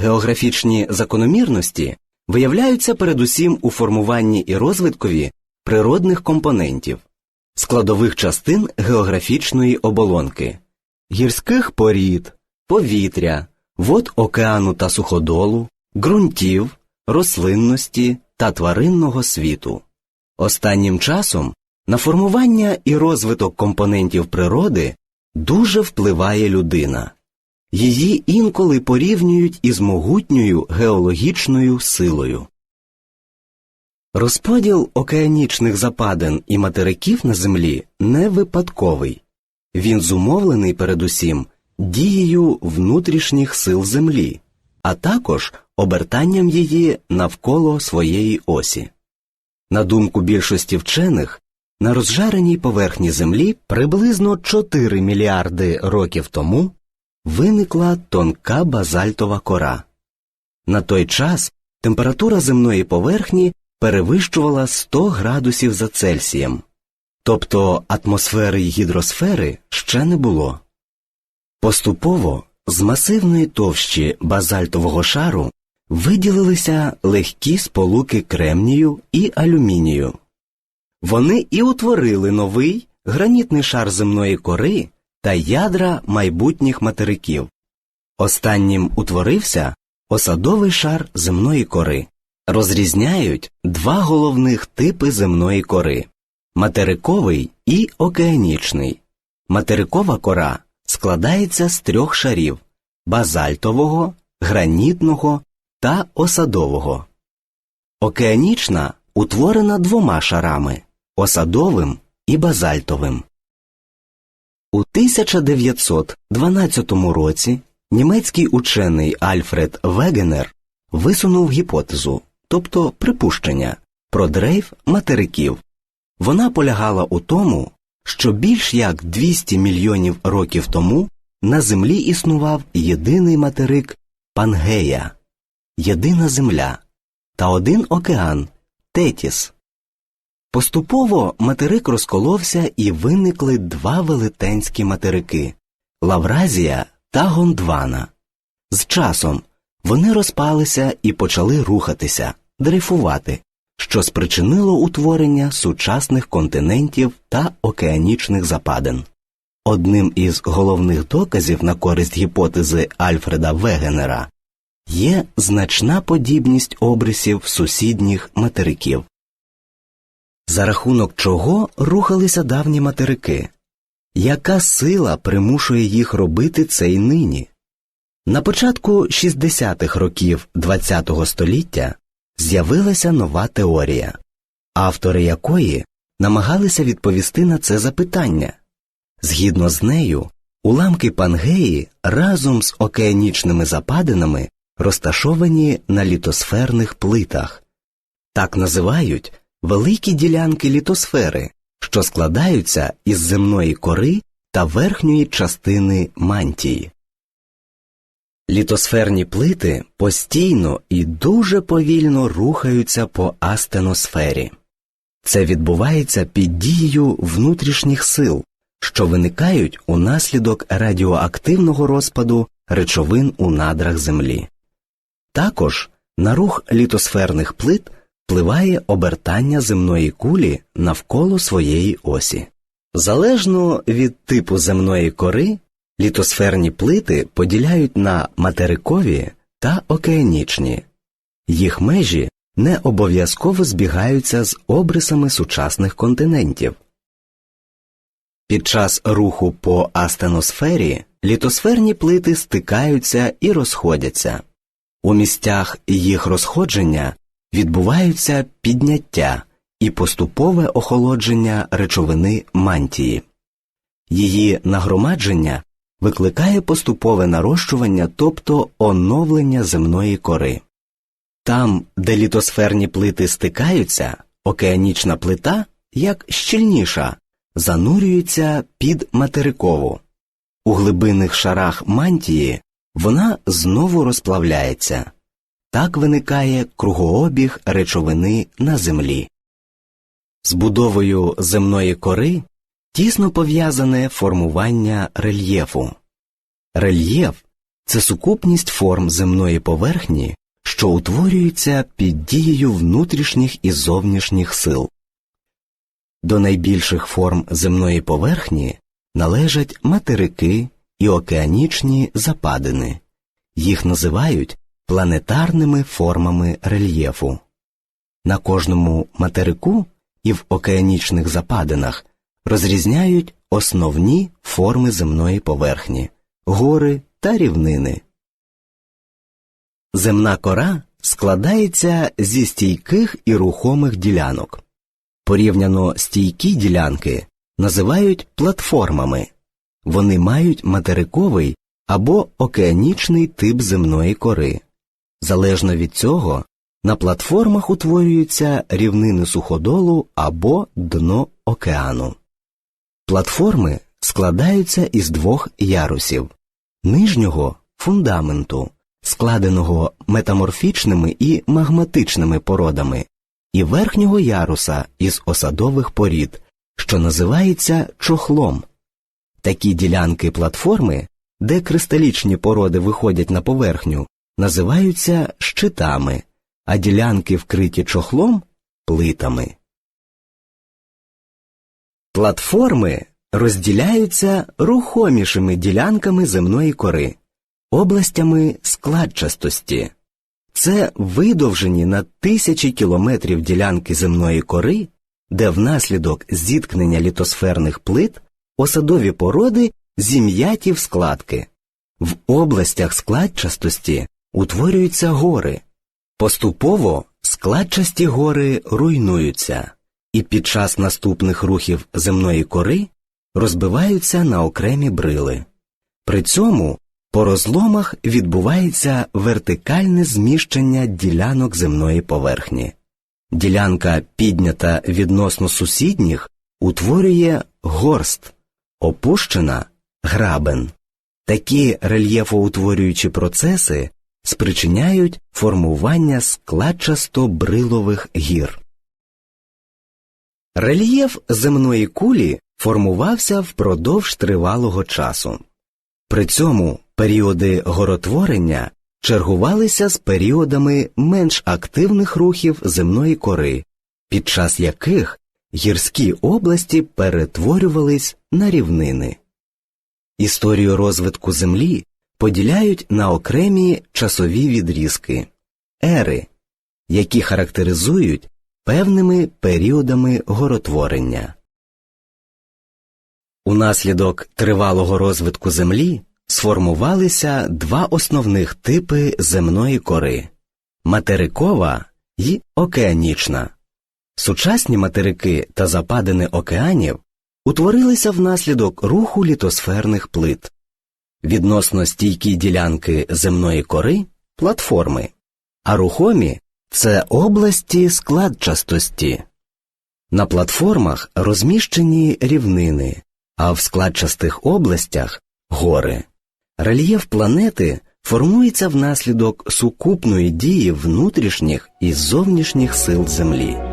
Географічні закономірності виявляються передусім у формуванні і розвиткові природних компонентів, складових частин географічної оболонки, гірських порід, повітря, вод океану та суходолу, ґрунтів, рослинності та тваринного світу. Останнім часом на формування і розвиток компонентів природи дуже впливає людина. Її інколи порівнюють із могутньою геологічною силою. Розподіл океанічних западин і материків на землі не випадковий. Він зумовлений передусім дією внутрішніх сил землі, а також обертанням її навколо своєї осі. На думку більшості вчених, на розжареній поверхні Землі приблизно 4 мільярди років тому виникла тонка базальтова кора. На той час температура земної поверхні перевищувала 100 градусів за Цельсієм, тобто атмосфери й гідросфери ще не було. Поступово з масивної товщі базальтового шару виділилися легкі сполуки кремнію і алюмінію. Вони і утворили новий гранітний шар земної кори та ядра майбутніх материків. Останнім утворився осадовий шар земної кори. Розрізняють два головних типи земної кори материковий і океанічний. Материкова кора складається з трьох шарів базальтового, гранітного та осадового. Океанічна утворена двома шарами осадовим і базальтовим. У 1912 році німецький учений Альфред Вегенер висунув гіпотезу, тобто припущення, про дрейф материків. Вона полягала у тому, що більш як 200 мільйонів років тому на землі існував єдиний материк Пангея, єдина земля та один океан Тетіс. Поступово материк розколовся і виникли два велетенські материки Лавразія та Гондвана. З часом вони розпалися і почали рухатися, дрейфувати, що спричинило утворення сучасних континентів та океанічних западин. Одним із головних доказів на користь гіпотези Альфреда Вегенера є значна подібність обрисів сусідніх материків. За рахунок чого рухалися давні материки? Яка сила примушує їх робити це й нині? На початку 60-х років ХХ століття з'явилася нова теорія, автори якої намагалися відповісти на це запитання. Згідно з нею, уламки Пангеї разом з океанічними западинами розташовані на літосферних плитах, так називають великі ділянки літосфери, що складаються із земної кори та верхньої частини мантії. Літосферні плити постійно і дуже повільно рухаються по астеносфері. Це відбувається під дією внутрішніх сил, що виникають унаслідок радіоактивного розпаду речовин у надрах Землі. Також на рух літосферних плит впливає обертання земної кулі навколо своєї осі. Залежно від типу земної кори, літосферні плити поділяють на материкові та океанічні, їх межі не обов'язково збігаються з обрисами сучасних континентів. Під час руху по астеносфері літосферні плити стикаються і розходяться. У місцях їх розходження відбуваються підняття і поступове охолодження речовини мантії. Її нагромадження викликає поступове нарощування, тобто оновлення земної кори. Там, де літосферні плити стикаються, океанічна плита, як щільніша, занурюється під материкову. У глибинних шарах мантії вона знову розплавляється. Так виникає кругообіг речовини на землі. З будовою земної кори тісно пов'язане формування рельєфу. Рельєф це сукупність форм земної поверхні, що утворюються під дією внутрішніх і зовнішніх сил. До найбільших форм земної поверхні належать материки і океанічні западини. Їх називають планетарними формами рельєфу. На кожному материку і в океанічних западинах розрізняють основні форми земної поверхні гори та рівнини. Земна кора складається зі стійких і рухомих ділянок. Порівняно стійкі ділянки називають платформами. Вони мають материковий або океанічний тип земної кори. Залежно від цього, на платформах утворюються рівнини суходолу або дно океану. Платформи складаються із двох ярусів нижнього фундаменту, складеного метаморфічними і магматичними породами, і верхнього яруса із осадових порід, що називається чохлом. Такі ділянки платформи, де кристалічні породи виходять на поверхню, називаються щитами, а ділянки, вкриті чохлом плитами. Платформи розділяються рухомішими ділянками земної кори, областями складчастості. Це видовжені на тисячі кілометрів ділянки земної кори, де внаслідок зіткнення літосферних плит осадові породи зім'яті в складки. В областях складчастості утворюються гори. Поступово складчасті гори руйнуються, і під час наступних рухів земної кори розбиваються на окремі брили. При цьому по розломах відбувається вертикальне зміщення ділянок земної поверхні. Ділянка, піднята відносно сусідніх, утворює горст, опущена грабен. Такі рельєфоутворюючі процеси спричиняють формування складчасто-брилових гір. Рельєф земної кулі формувався впродовж тривалого часу. При цьому періоди горотворення чергувалися з періодами менш активних рухів земної кори, під час яких гірські області перетворювались на рівнини. Історію розвитку Землі поділяють на окремі часові відрізки ери, які характеризують певними періодами горотворення. Унаслідок тривалого розвитку Землі сформувалися два основних типи земної кори материкова і океанічна. Сучасні материки та западини океанів утворилися внаслідок руху літосферних плит, відносно стійкі ділянки земної кори платформи, а рухомі це області складчастості. На платформах розміщені рівнини, а в складчастих областях гори. Рельєф планети формується внаслідок сукупної дії внутрішніх і зовнішніх сил Землі.